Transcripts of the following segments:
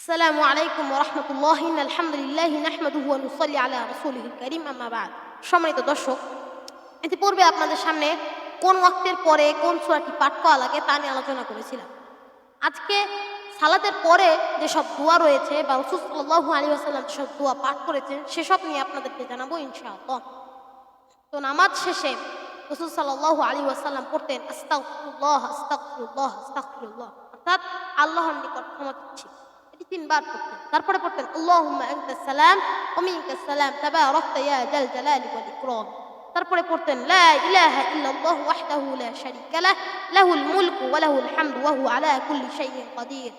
السلام عليكم ورحمة الله إن الحمد لله نحمده ونصلي على رسوله الكريم أما بعد সম্মানিত দর্শক ইতিপূর্বে আপনাদের সামনে কোন ওয়াক্তের পরে কোন সূরাটি পাঠ করা লাগে তা নিয়ে আলোচনা করেছিলাম আজকে সালাতের পরে যেসব দোয়া রয়েছে বা রসুল সাল্লাল্লাহু আলাইহি ওয়াসাল্লাম যেসব দোয়া পাঠ করেছেন সেসব নিয়ে আপনাদেরকে জানাবো ইনশাআল্লাহ তো নামাজ শেষে রসুল সাল্লাল্লাহু আলাইহি ওয়াসাল্লাম পড়তেন আস্তাগফিরুল্লাহ আস্তাগফিরুল্লাহ আস্তাগফিরুল্লাহ অর্থাৎ আল্লাহর নিকট ক্ষমা চাচ্ছি ستين بار تركت تركت اللهم أنت السلام ومنك السلام. تباركت يا ذا الجلال والإكرام. تركت لا إله إلا الله وحده لا شريك له. له الملك وله الحمد وهو على كل شيء قدير.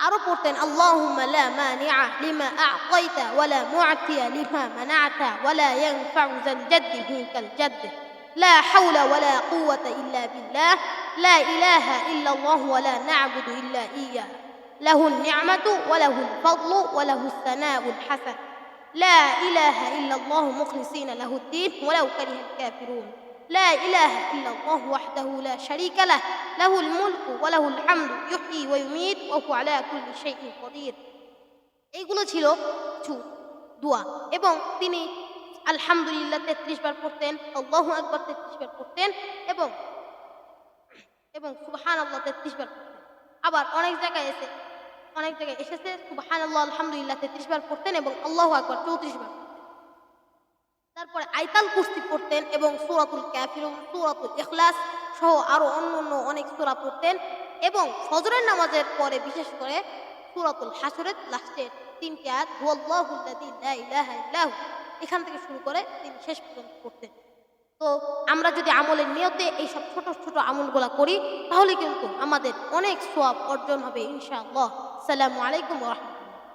أربط اللهم لا مانع لما أعطيت ولا معطي لما منعت ولا ينفع ذا الجد فيك الجد. لا حول ولا قوة إلا بالله. لا إله إلا الله ولا نعبد إلا إياه. له النعمة وله الفضل وله الثناء الحسن. لا إله إلا الله مخلصين له الدين ولو كره الكافرون. لا إله إلا الله وحده لا شريك له له الملك وله الحمد يحيي ويميت وهو على كل شيء قدير. এইগুলো ছিল চু দোয়া এবং তিনি আলহামদুলিল্লাহ তেত্রিশ বার পড়তেন আল্লাহ একবার তেত্রিশ বার পড়তেন এবং এবং সুবহান আল্লাহ তেত্রিশ বার পড়তেন। আবার অনেক জায়গায় এসে অনেক জায়গায় এসেছে। সুবাহান আল্লাহ আলহামদুলিল্লাহ, তেত্রিশ বার পড়তেন এবং আল্লাহ একবার চৌত্রিশ বার। তারপরে আইতাল কুস্তি পড়তেন এবং সুরাতুল ক্যাফির সুরাতুল এখলাস সহ আরও অন্য অন্য অনেক সূরা পড়তেন এবং ফজরের নামাজের পরে বিশেষ করে সুরাতুল হাসরের লাস্টের তিনটি আয়াত, হুয়াল্লাহুল্লাযী লা ইলাহা এখান থেকে শুরু করে তিনি শেষ পর্যন্ত পড়তেন। তো আমরা যদি আমলের নিয়তে এই সব ছোট ছোট আমলগুলো করি, তাহলে কিন্তু আমাদের অনেক সোয়াব অর্জন হবে, ইনশাআল্লাহ। সালামু আলাইকুম